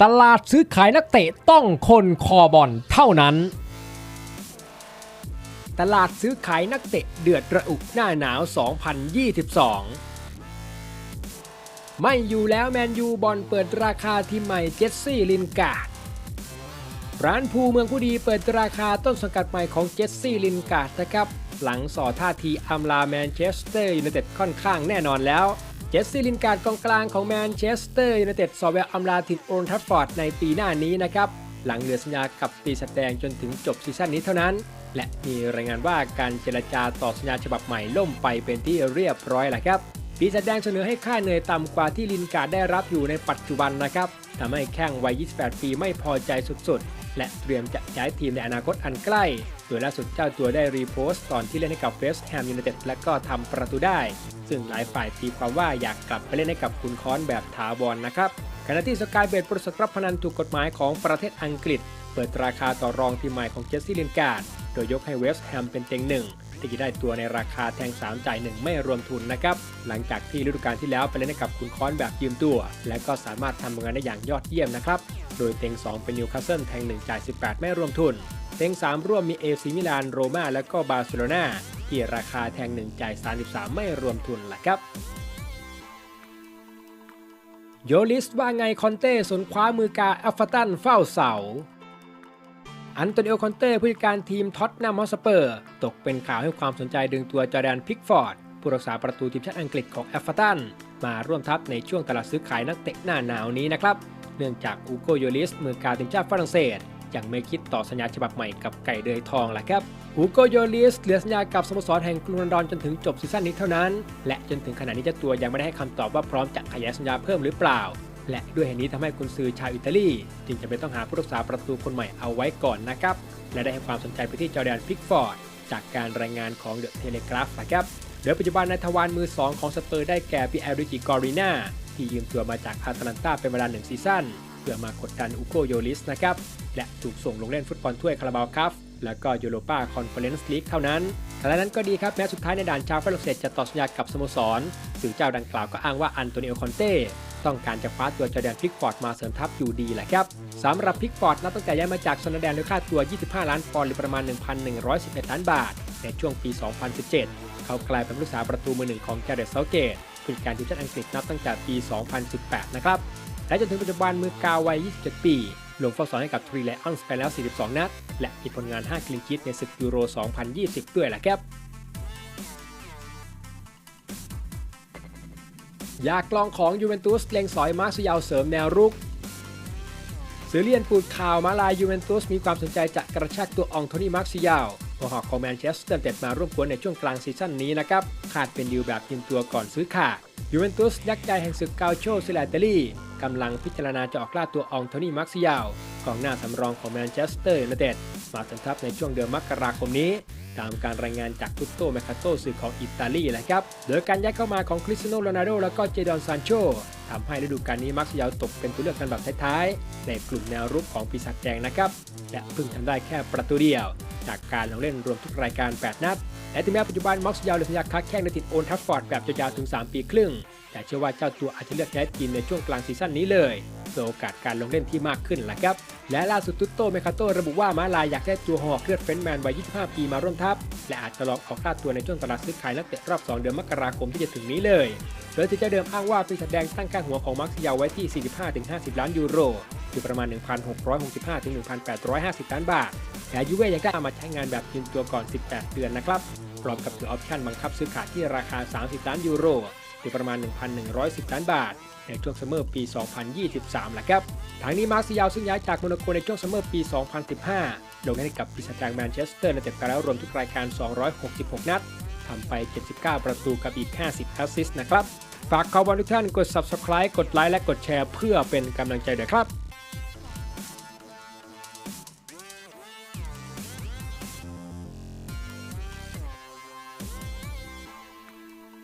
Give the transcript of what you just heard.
ตลาดซื้อขายนักเตะต้องคนคอบอลเท่านั้น ตลาดซื้อขายนักเตะเดือดระอุหน้าหนาว 2022 ไม่อยู่แล้วแมนยูบอลเปิดราคาทีมใหม่เจสซี่ลินการ์ดร้านภูเมืองผู้ดีเปิดราคาต้นสังกัดใหม่ของเจสซี่ลินการ์ดนะครับ หลังสอท่าทีอำลาแมนเชสเตอร์ยูไนเต็ดค่อนข้างแน่นอนแล้ว เจสซี่ลินการ์ดกองกลางของแมนเชสเตอร์ยูไนเต็ดสอบแววอำลาถิ่นโอลด์แทัฟฟอร์ดในปีหน้านี้นะครับ หลังเหลือสัญญากับปีสแดงจนถึงจบซีซั่นนี้เท่านั้น และมีรายงานว่าการเจรจาต่อสัญญาฉบับใหม่ล่มไปเป็นที่เรียบร้อยแล้วครับ ปีศาจแดงเสนอให้ค่าเหนื่อยต่ำกว่าที่ลินการ์ดได้รับอยู่ในปัจจุบันนะครับทำให้แข้งวัย 28 ปีไม่พอใจสุดๆ และเตรียมจะย้ายทีมในอนาคตอันใกล้ โดยล่าสุดเจ้าตัวได้รีโพสต์ตอนที่เล่นให้กับเวสต์แฮมยูไนเต็ดและก็ทำประตูได้ ซึ่งหลายฝ่ายตีความว่าอยากกลับไปเล่นให้กับคุณคอนแบบถาวรนะครับ ขณะที่สกายเบดบริษัทรับพนันถูกกฎหมายของประเทศอังกฤษ เปิดราคาต่อรองทีมใหม่ของเจสซี่ลินการ์ด โดยยกให้เวสต์แฮมเป็นเต็งหนึ่ง ที่จะได้ตัวในราคาแทง 3 จ่าย 1 ไม่รวมทุนนะครับ หลังจากที่ฤดูกาลที่แล้วไปเล่นให้กับคุณค้อนแบบยืมตัว และก็สามารถทำผลงานได้อย่างยอดเยี่ยมนะครับ โดยเต็ง 2 เป็นนิวคาสเซิลแทง 1 จ่าย 18 ไม่รวมทุน เต็ง 3 ร่วมมีเอซีมิลานโรม่าและก็บาร์เซโลนาที่ราคาแทง 1 จ่าย 33 ไม่รวมทุนแหละครับโยลิสว่าไงคอนเต้สนคว้ามือกาอัฟตันเฝ้าเสา อันโตนิโอคอนเต้ผู้จัดการทีมท็อตแนมฮอสเปอร์ ตกเป็นข่าวให้ความสนใจดึงตัวจอแดนพิกฟอร์ด ผู้รักษาประตูทีมชาติอังกฤษของแอฟฟาตัน มาร่วมทัพในช่วงตลาดซื้อขายนักเตะหน้าหนาวนี้นะครับ เนื่องจากอูโกโยลิสมือกาทีมชาติฝรั่งเศสยังไม่คิดต่อสัญญาฉบับใหม่กับไก่เดือยทองแหละครับอูโกโยลิสเหลือสัญญากับสโมสรแห่งกรุงลอนดอนจนถึงจบซีซั่นนี้เท่านั้น และจนถึงขณะนี้เจ้าตัวยังไม่ได้ให้คำตอบว่าพร้อมจะขยายสัญญาเพิ่มหรือเปล่า และด้วยเหตุนี้ทำให้กุนซือชาวอิตาลี จึงจะเป็นต้องหาผู้รักษาประตูคนใหม่เอาไว้ก่อนนะครับ และได้ให้ความสนใจไปที่จอแดนพิกฟอร์ด จากการรายงานของเดอะเทเลกราฟนะครับโดยปัจจุบันนายทวารมือ 2 ของสเปอร์ได้แก่ปีแอริกิกอรีน่าที่ยืมตัวมาจากอาตแลนตาเป็นเวลา1ซีซั่นเพื่อมากดดันอุโกโยลิสนะครับ และถูกส่งลงเล่นฟุตบอลถ้วยคาราบาวคัพและก็ยูโรปาคอนเฟอเรนซ์ลีกเท่านั้นแต่นั้นก็ดีครับแม้สุดท้ายในด่านชาวฝรั่งเศสจะต่อสัญญากับสโมสรสื่อเจ้าดังกล่าวก็อ้างว่าอันโตนิโอคอนเต้ ต้องการจะคว้าตัวจอแดนพิกฟอร์ดมาเสริมทัพอยู่ดีแหละครับสำหรับพิกฟอร์ดนับตั้งแต่ย้ายมาจากโซนแดนด้วยค่าตัว 25 ล้านปอนด์หรือประมาณ 1,111 ล้านบาท ในช่วงปี 2017 เขากลายเป็นผู้รักษาวประตูมือหนึ่งของแกเรตเซาเกตผู้จัดการทีมชาติอังกฤษนับตั้งแต่ปี 2018 นะครับ และจนถึงปัจจุบันมือกาววัย 27 ปีลงเฝ้าซ้อมให้กับทรีไลออนส์ไปแล้ว 42 นัด และมีผลงาน5กลินคิดในศึกยูโร 2020 ด้วยแหละครับ ยากลองของยูเวนตุสเล็งสอยมาร์คซิยาวเสริมแนวรุกสื่อเลียนปูดข่าวมาลายยูเวนตุสมีความสนใจจะกระชากตัวองโทนี่มาร์คซิยาวหัวหอกของแมนเชสเตอร์เต็ดมาร่วมกวนในช่วงกลางซีซั่นนี้นะครับคาดเป็นดีลแบบยืมตัวก่อนซื้อขาดยูเวนตุสยักษ์ใหญ่แห่งศึกกาโชซิลาเตลี่กำลังพิจารณาจะออกล่าตัวองโทนี่มาร์คซิยาวกองหน้าสำรองของแมนเชสเตอร์ยูไนเต็ดมาสมทัพในช่วงเดือนมกราคมนี้ ตามการรายงานจากทุตโตแมคคาโตสื่อของอิตาลีนะครับ โดยการย้ายเข้ามาของคริสเตียโนโรนัลโดและก็เจดอนซานโชทำให้ฤดูกาลนี้มักซิยาตกเป็นตัวเลือกกันแบบท้ายๆ ในกลุ่มแนวรุกของปีศาจแดงนะครับ และเพิ่งทำได้แค่ประตูเดียว จากการลงเล่นรวมทุกรายการ 8 นัดและถึงแม้ปัจจุบันมักซิยาวเหลือสัญญาค้าแข้งในติดโอนทัฟฟอร์ดแบบยาวๆถึง 3 ปีครึ่ง แต่เชื่อว่าเจ้าตัวอาจจะเลือกย้ายทีมในช่วงกลางซีซั่นนี้เลย เพื่อโอกาสการลงเล่นที่มากขึ้นแหละครับ และล่าสุดตุตโตเมคาโตระบุว่ามาลายอยากได้ตัวหอกเลือดเฟนแมนวัย 25 ปีมาร่วมทัพ และอาจจะลองออกค่าตัวในช่วงตลาดซื้อขายนักเตะรอบ 2 เดือนมกราคมที่จะถึงนี้เลย โดยที่เจ้าเดิมอ้างว่าปีศาจแดงตั้งค่าหัวของมาร์คซิยาไว้ที่ 45-50 ล้านยูโรคือประมาณ 1,665-1,850 ล้านบาทแต่ยูเว่ยังได้เอามาใช้งานแบบยืมตัวก่อน 18 เดือนนะครับพร้อมกับถือออปชั่นบังคับซื้อขายที่ราคา 30 ล้านยูโรหรือประมาณ 1,110 ล้านบาท ในช่วงซัมเมอร์ปี 2023แหละครับทางนี้มาร์คซิยาวซึ่งย้ายจากโมนาโกในช่วงซัมเมอร์ปี 2015 ลงให้กับปีศาจแมนเชสเตอร์ในเต็มไปแล้วรวมทุกรายการ 266 นัดทำไป 79 ประตูกับอีก 50 แอสซิสต์นะครับ ฝากขอบอลทุกท่านกด subscribe กดไลค์และกดแชร์เพื่อเป็นกำลังใจด้วยครับ